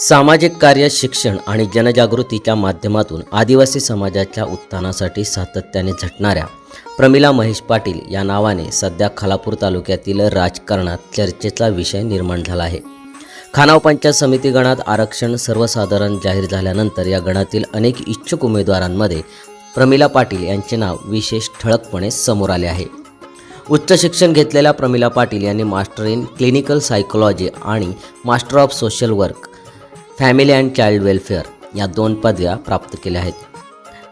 सामाजिक कार्य शिक्षण आणि जनजागृतीच्या माध्यमातून आदिवासी समाजाच्या उत्थानासाठी सातत्याने झटणाऱ्या प्रमिला महेश पाटील या नावाने सध्या खालापूर तालुक्यातील राजकारणात चर्चेचा विषय निर्माण झाला आहे. खानाव पंचायत समिती गणात आरक्षण सर्वसाधारण जाहीर झाल्यानंतर या गणातील अनेक इच्छुक उमेदवारांमध्ये प्रमिला पाटील यांचे नाव विशेष ठळकपणे समोर आले आहे. उच्च शिक्षण घेतलेल्या प्रमिला पाटील यांनी मास्टर इन क्लिनिकल सायकोलॉजी आणि master of social work family and child welfare या दोन पदव्या प्राप्त केल्या आहेत.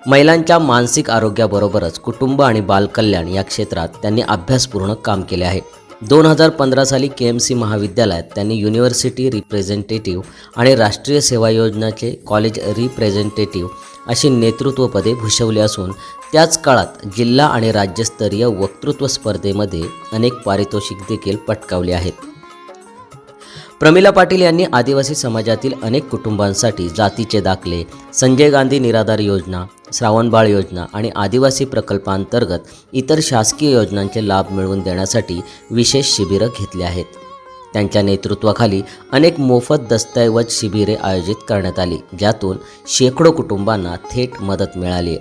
महिलांच्या मानसिक आरोग्याबरोबरच कुटुंब आणि बालकल्याण या क्षेत्रात त्यांनी अभ्यासपूर्ण काम केले आहे. दोन हजार पंधरा साली के एम सी महाविद्यालयात त्यांनी युनिव्हर्सिटी रिप्रेझेंटेटिव्ह आणि राष्ट्रीय सेवा योजनाचे कॉलेज रिप्रेझेंटेटिव्ह अशी नेतृत्वपदे भूषवली असून त्याच काळात जिल्हा आणि राज्यस्तरीय वक्तृत्व स्पर्धेमध्ये अनेक पारितोषिक देखील पटकावली आहेत. प्रमिला पाटील यांनी आदिवासी समाजातील अनेक कुटुंबांसाठी जातीचे दाखले संजय गांधी निराधार योजना श्रावणबाळ योजना आणि आदिवासी प्रकल्पांतर्गत इतर शासकीय योजनांचे लाभ मिळवून देण्यासाठी विशेष शिबिरं घेतली आहेत. त्यांच्या नेतृत्वाखाली अनेक मोफत दस्तऐवज शिबिरे आयोजित करण्यात आली ज्यातून शेकडो कुटुंबांना थेट मदत मिळाली.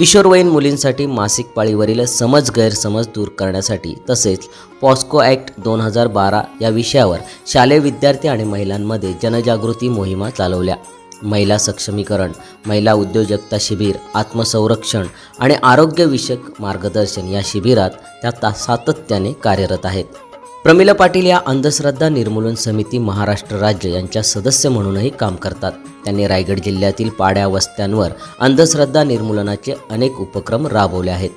किशोरवयीन मुलींसाठी मासिक पाळीवरील समज गैरसमज दूर करण्यासाठी तसेच पॉस्को ॲक्ट दोन हजार बारा या विषयावर शालेय विद्यार्थी आणि महिलांमध्ये जनजागृती मोहिमा चालवल्या. महिला सक्षमीकरण महिला उद्योजकता शिबिर आत्मसंरक्षण आणि आरोग्यविषयक मार्गदर्शन या शिबिरात त्या सातत्याने कार्यरत आहेत. प्रमिला पाटील या अंधश्रद्धा निर्मूलन समिती महाराष्ट्र राज्य यांच्या सदस्य म्हणूनही काम करतात. त्यांनी रायगड जिल्ह्यातील पाड्या वस्त्यांवर अंधश्रद्धा निर्मूलनाचे अनेक उपक्रम राबवले आहेत.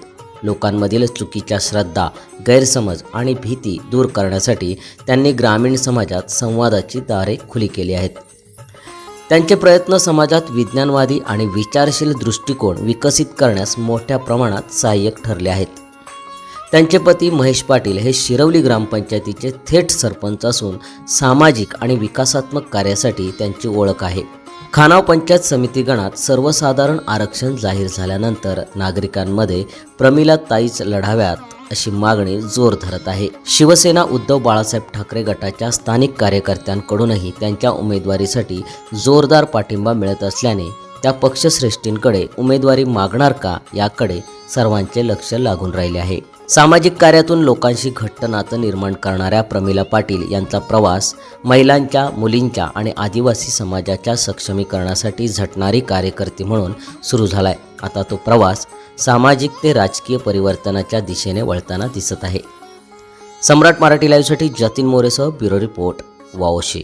लोकांमधील चुकीच्या श्रद्धा गैरसमज आणि भीती दूर करण्यासाठी त्यांनी ग्रामीण समाजात संवादाची दारे खुली केली आहेत. त्यांचे प्रयत्न समाजात विज्ञानवादी आणि विचारशील दृष्टिकोन विकसित करण्यास मोठ्या प्रमाणात सहाय्यक ठरले आहेत. त्यांचे पती महेश पाटील हे शिरवली ग्रामपंचायतीचे थेट सरपंच असून सामाजिक आणि विकासात्मक कार्यासाठी त्यांची ओळख आहे. खानाव पंचायत समिती गणात सर्वसाधारण आरक्षण जाहीर झाल्यानंतर नागरिकांमध्ये प्रमिला ताईच लढाव्यात अशी मागणी जोर धरत आहे. शिवसेना उद्धव बाळासाहेब ठाकरे गटाच्या स्थानिक कार्यकर्त्यांकडूनही त्यांच्या उमेदवारीसाठी जोरदार पाठिंबा मिळत असल्याने त्या पक्षश्रेष्ठींकडे उमेदवारी मागणार का याकडे सर्वांचे लक्ष लागून राहिले आहे. सामाजिक कार्यातून लोकांशी घट्ट नातं निर्माण करणाऱ्या प्रमिला पाटील यांचा प्रवास महिलांच्या मुलींच्या आणि आदिवासी समाजाच्या सक्षमीकरणासाठी झटणारी कार्यकर्ती म्हणून सुरू झालाय. आता तो प्रवास सामाजिक ते राजकीय परिवर्तनाच्या दिशेने वळताना दिसत आहे. सम्राट मराठी लाईव्हसाठी जतीन मोरेसह ब्युरो रिपोर्ट वाओशी